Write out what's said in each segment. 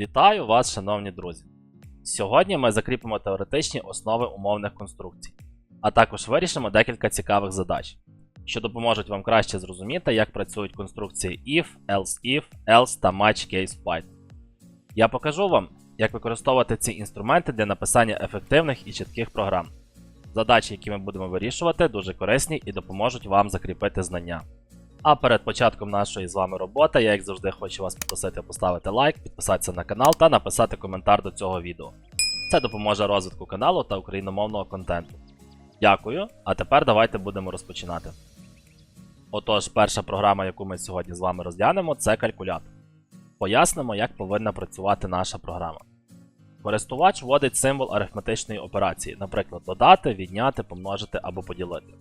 Вітаю вас, шановні друзі! Сьогодні ми закріпимо теоретичні основи умовних конструкцій, а також вирішимо декілька цікавих задач, що допоможуть вам краще зрозуміти, як працюють конструкції if, else if, else та match case Python. Я покажу вам, як використовувати ці інструменти для написання ефективних і чітких програм. Задачі, які ми будемо вирішувати, дуже корисні і допоможуть вам закріпити знання. А перед початком нашої з вами роботи, я як завжди хочу вас попросити поставити лайк, підписатися на канал та написати коментар до цього відео. Це допоможе розвитку каналу та україномовного контенту. Дякую, а тепер давайте будемо розпочинати. Отож, перша програма, яку ми сьогодні з вами розглянемо, це калькулятор. Пояснимо, як повинна працювати наша програма. Користувач вводить символ арифметичної операції, наприклад, додати, відняти, помножити або поділити.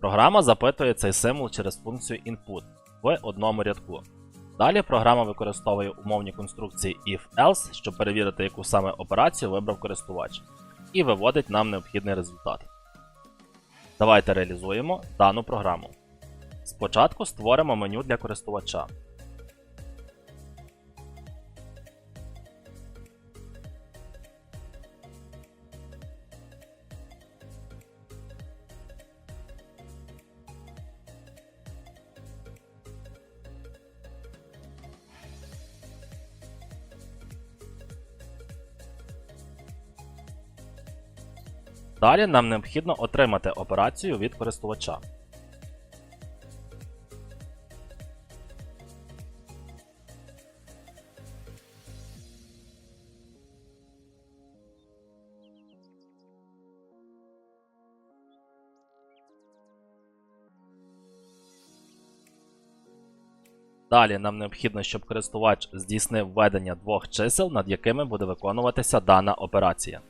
Програма запитує цей символ через функцію input в одному рядку. Далі програма використовує умовні конструкції if-else, щоб перевірити, яку саме операцію вибрав користувач, і виводить нам необхідний результат. Давайте реалізуємо дану програму. Спочатку створимо меню для користувача. Далі нам необхідно отримати операцію від користувача. Далі нам необхідно, щоб користувач здійснив введення двох чисел, над якими буде виконуватися дана операція.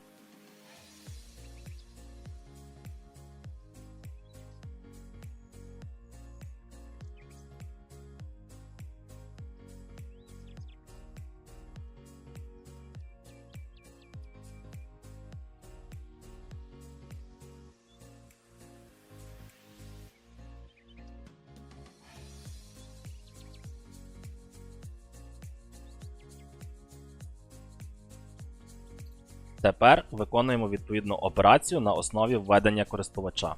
Тепер виконуємо відповідну операцію на основі введення користувача.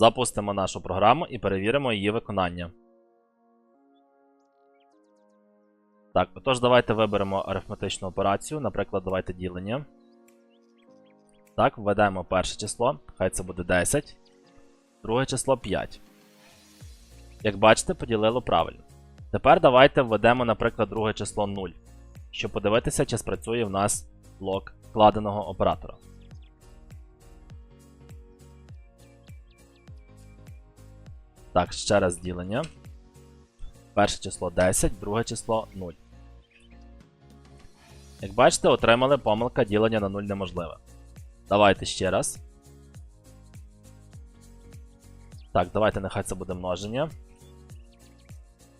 Запустимо нашу програму і перевіримо її виконання. Так, отож, давайте виберемо арифметичну операцію. Наприклад, давайте ділення. Так, введемо перше число, хай це буде 10. Друге число 5. Як бачите, поділило правильно. Тепер давайте введемо, наприклад, друге число 0, щоб подивитися, чи спрацює в нас блок вкладеного оператора. Так, ще раз ділення. Перше число 10, друге число 0. Як бачите, отримали помилка ділення на 0 неможливе. Давайте ще раз. Так, давайте нехай це буде множення.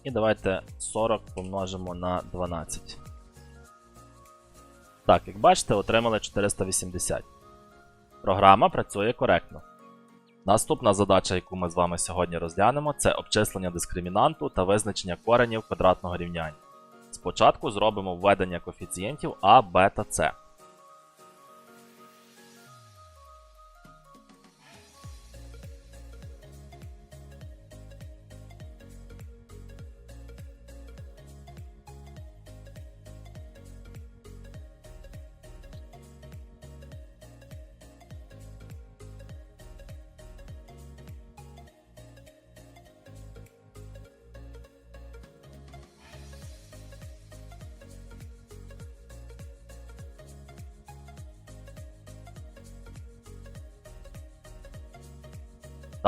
І давайте 40 помножимо на 12. Так, як бачите, отримали 480. Програма працює коректно. Наступна задача, яку ми з вами сьогодні розглянемо, це обчислення дискримінанту та визначення коренів квадратного рівняння. Спочатку зробимо введення коефіцієнтів А, Б та С.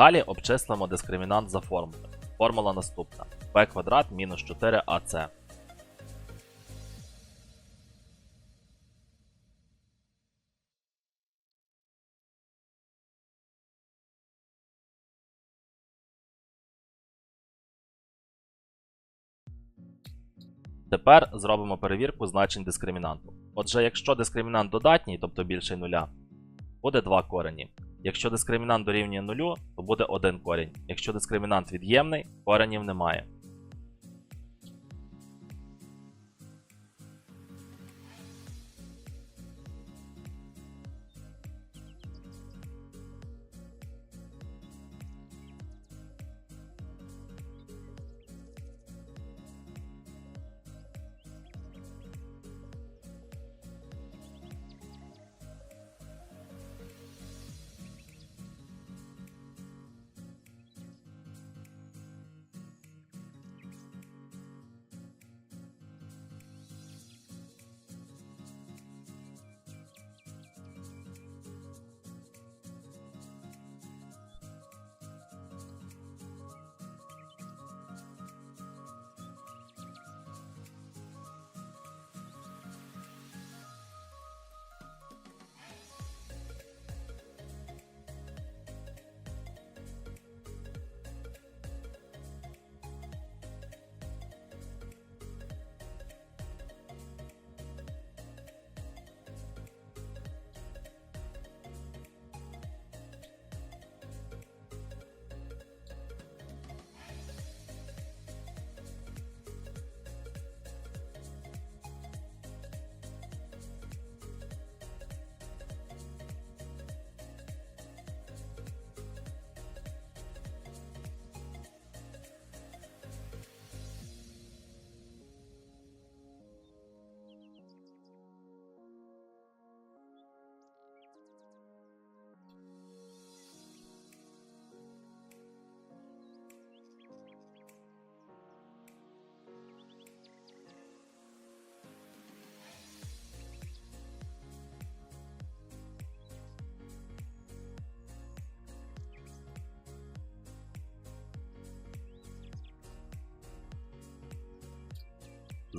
Далі обчислимо дискримінант за формулою. Формула наступна: b квадрат мінус 4ac. Тепер зробимо перевірку значень дискримінанту. Отже, якщо дискримінант додатній, тобто більший нуля, буде 2 корені. Якщо дискримінант дорівнює нулю, то буде один корінь. Якщо дискримінант від'ємний, коренів немає.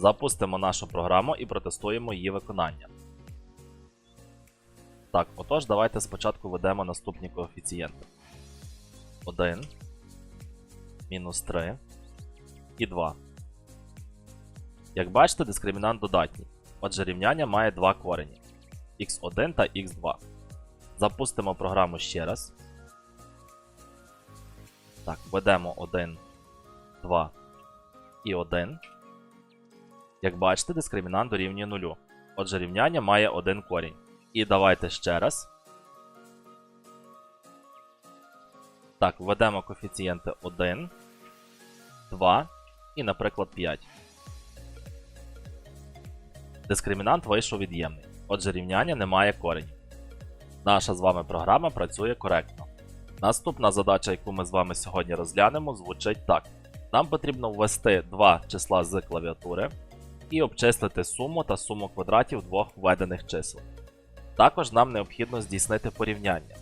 Запустимо нашу програму і протестуємо її виконання. Так, отож, давайте спочатку введемо наступні коефіцієнти: 1, мінус 3 і 2. Як бачите, дискримінант додатній. Отже, рівняння має два корені x1 та x2. Запустимо програму ще раз. Так, введемо 1, 2 і 1. Як бачите, дискримінант дорівнює 0. Отже, рівняння має один корінь. І давайте ще раз. Так, введемо коефіцієнти 1, 2 і, наприклад, 5. Дискримінант вийшов від'ємний. Отже, рівняння не має коренів. Наша з вами програма працює коректно. Наступна задача, яку ми з вами сьогодні розглянемо, звучить так: нам потрібно ввести два числа з клавіатури і обчислити суму та суму квадратів двох введених чисел. Також нам необхідно здійснити порівняння.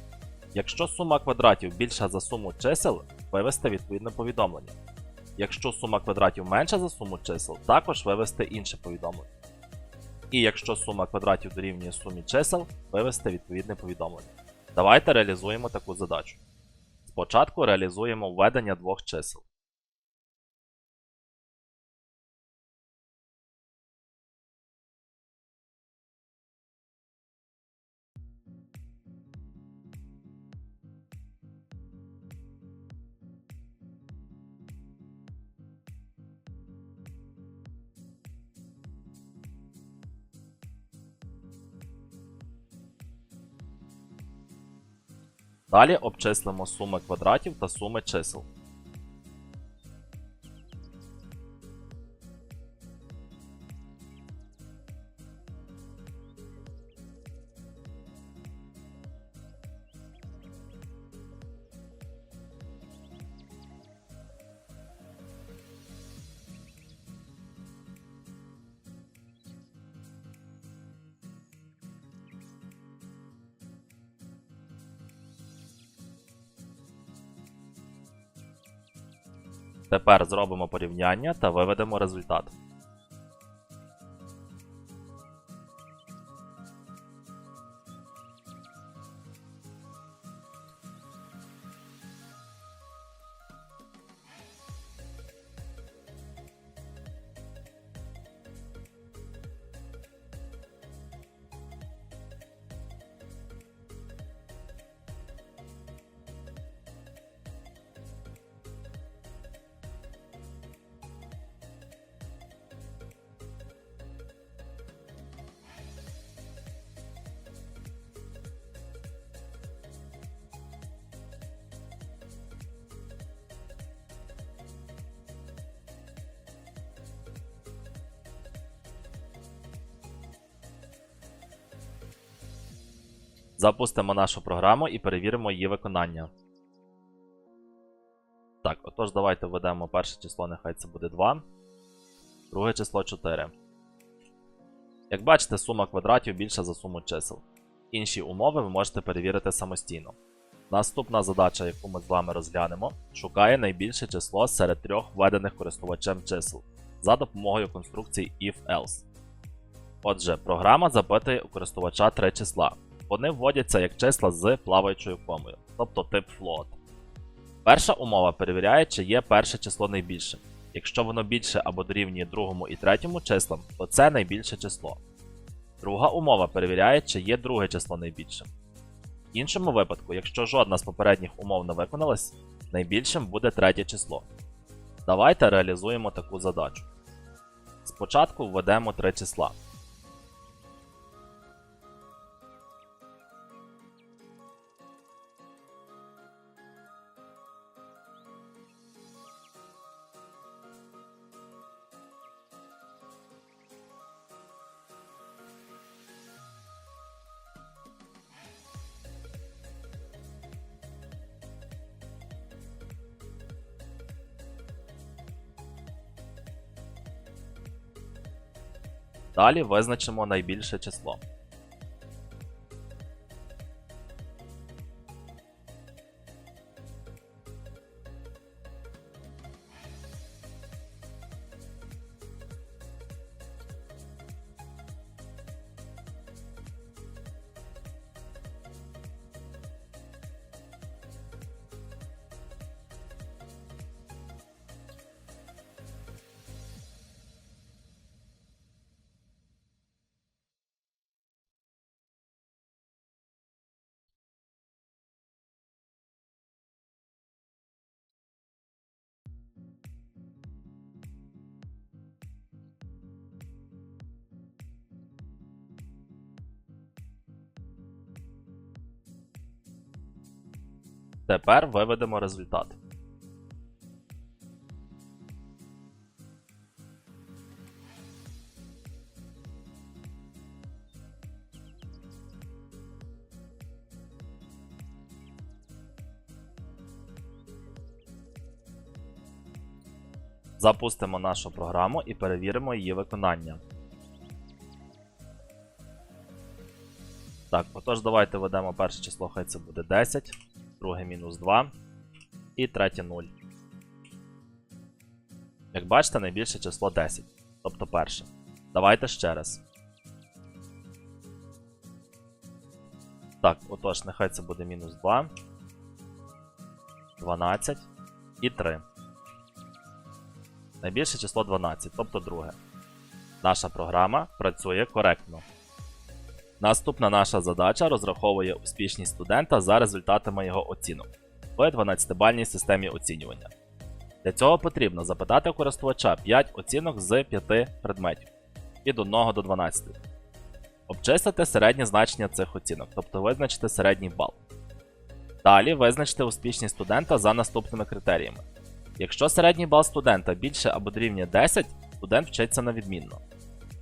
Якщо сума квадратів більша за суму чисел, вивести відповідне повідомлення. Якщо сума квадратів менша за суму чисел, також вивести інше повідомлення. І якщо сума квадратів дорівнює сумі чисел, вивести відповідне повідомлення. Давайте реалізуємо таку задачу. Спочатку реалізуємо введення двох чисел. Далі обчислимо суми квадратів та суми чисел. Тепер зробимо порівняння та виведемо результат. Запустимо нашу програму і перевіримо її виконання. Так, отож, давайте введемо перше число, нехай це буде 2. Друге число 4. Як бачите, сума квадратів більша за суму чисел. Інші умови ви можете перевірити самостійно. Наступна задача, яку ми з вами розглянемо, шукає найбільше число серед трьох введених користувачем чисел за допомогою конструкції if-else. Отже, програма запитує у користувача три числа. Вони вводяться як числа з плаваючою комою, тобто тип float. Перша умова перевіряє, чи є перше число найбільшим. Якщо воно більше або дорівнює другому і третьому числам, то це найбільше число. Друга умова перевіряє, чи є друге число найбільшим. В іншому випадку, якщо жодна з попередніх умов не виконалась, найбільшим буде третє число. Давайте реалізуємо таку задачу. Спочатку введемо три числа. Далі визначимо найбільше число. Тепер виведемо результат. Запустимо нашу програму і перевіримо її виконання. Так, отож, давайте введемо перше число, хай це буде 10, друге мінус 2 і третє 0. Як бачите, найбільше число 10, тобто перше. Давайте ще раз. Так, отож, нехай це буде мінус 2, 12 і 3. Найбільше число 12, тобто друге. Наша програма працює коректно. Наступна наша задача розраховує успішність студента за результатами його оцінок в 12-бальній системі оцінювання. Для цього потрібно запитати користувача 5 оцінок з 5 предметів від 1 до 12. Обчислити середнє значення цих оцінок, тобто визначити середній бал. Далі визначити успішність студента за наступними критеріями. Якщо середній бал студента більше або дорівнює 10, студент вчиться на відмінно.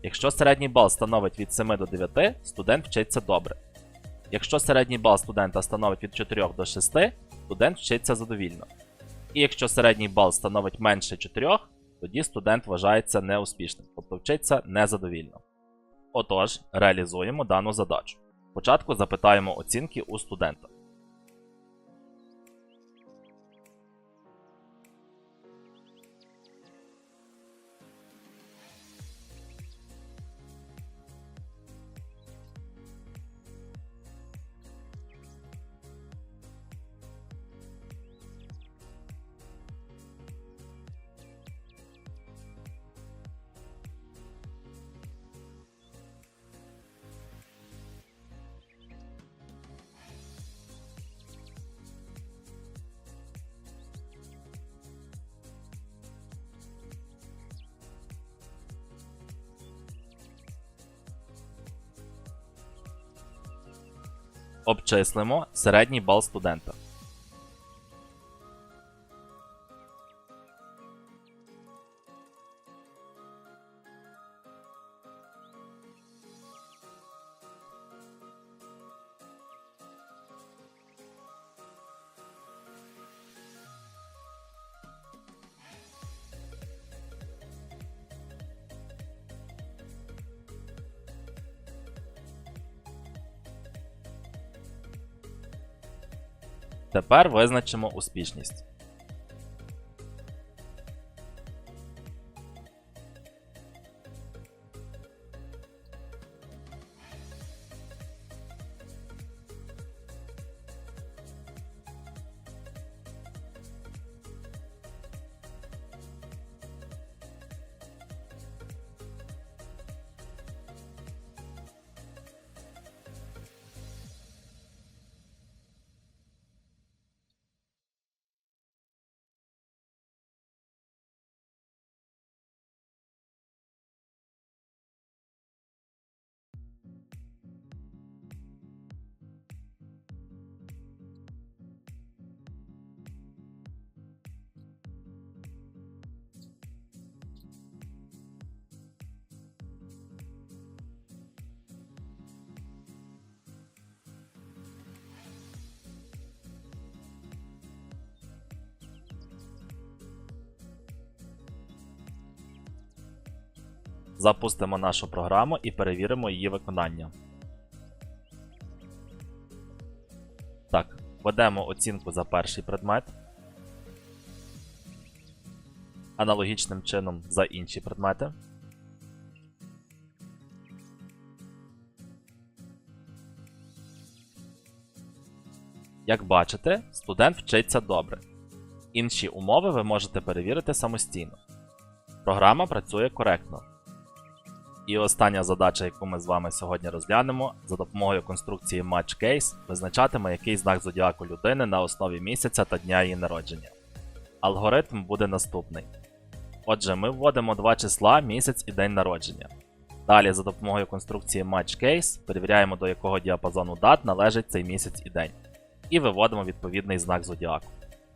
Якщо середній бал становить від 7 до 9, студент вчиться добре. Якщо середній бал студента становить від 4 до 6, студент вчиться задовільно. І якщо середній бал становить менше 4, тоді студент вважається неуспішним, тобто вчиться незадовільно. Отож, реалізуємо дану задачу. Спочатку запитаємо оцінки у студента. Обчислимо середній бал студента. Тепер визначимо успішність. Запустимо нашу програму і перевіримо її виконання. Так, введемо оцінку за перший предмет. Аналогічним чином за інші предмети. Як бачите, студент вчиться добре. Інші умови ви можете перевірити самостійно. Програма працює коректно. І остання задача, яку ми з вами сьогодні розглянемо, за допомогою конструкції Match Case визначатиме, який знак зодіаку людини на основі місяця та дня її народження. Алгоритм буде наступний. Отже, ми вводимо два числа місяць і день народження. Далі, за допомогою конструкції Match Case, перевіряємо, до якого діапазону дат належить цей місяць і день. і виводимо відповідний знак зодіаку.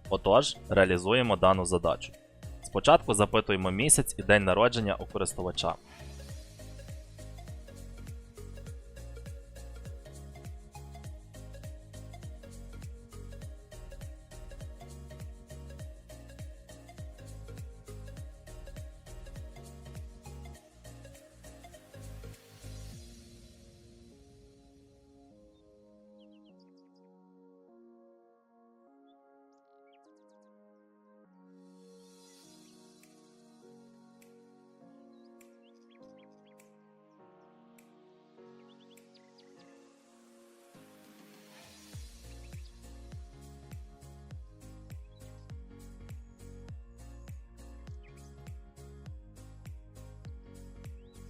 Отож, реалізуємо дану задачу. Спочатку запитуємо місяць і день народження у користувача.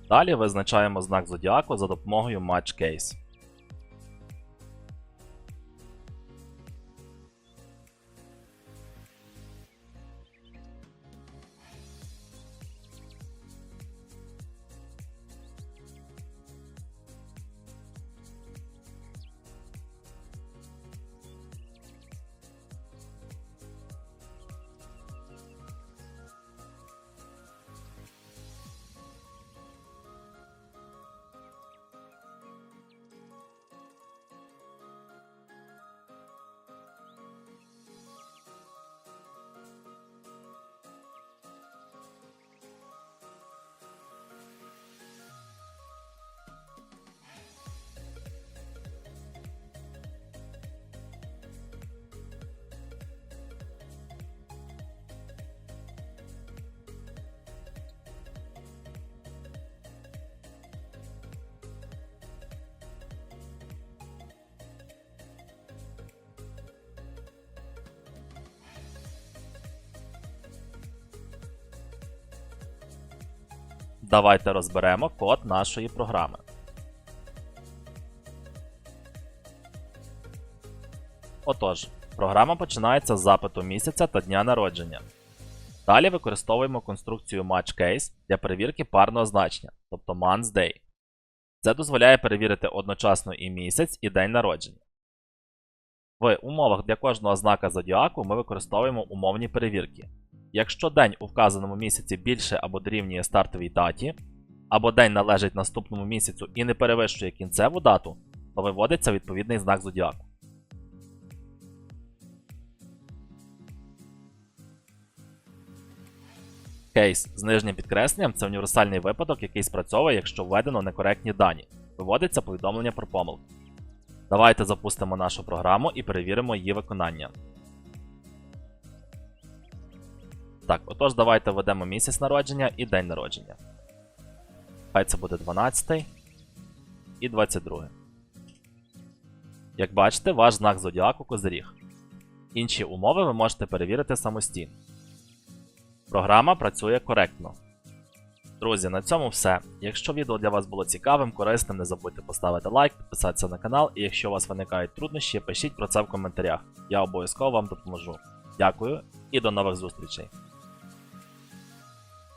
Далі визначаємо знак зодіаку за допомогою Match Case. Давайте розберемо код нашої програми. Отож, програма починається з запиту місяця та дня народження. Далі використовуємо конструкцію MatchCase для перевірки парного значення, тобто months day. Це дозволяє перевірити одночасно і місяць, і день народження. В умовах для кожного знака зодіаку ми використовуємо умовні перевірки. Якщо день у вказаному місяці більше або дорівнює стартовій даті, або день належить наступному місяцю і не перевищує кінцеву дату, то виводиться відповідний знак зодіаку. Кейс з нижнім підкресленням це універсальний випадок, який спрацьовує, якщо введено некоректні дані. Виводиться повідомлення про помилку. Давайте запустимо нашу програму і перевіримо її виконання. Так, отож, давайте введемо місяць народження і день народження. Хай це буде 12 і 22. Як бачите, ваш знак зодіаку Козиріг. Інші умови ви можете перевірити самостійно. Програма працює коректно. Друзі, на цьому все. Якщо відео для вас було цікавим, корисним, не забудьте поставити лайк, підписатися на канал, і якщо у вас виникають труднощі, пишіть про це в коментарях. Я обов'язково вам допоможу. Дякую і до нових зустрічей!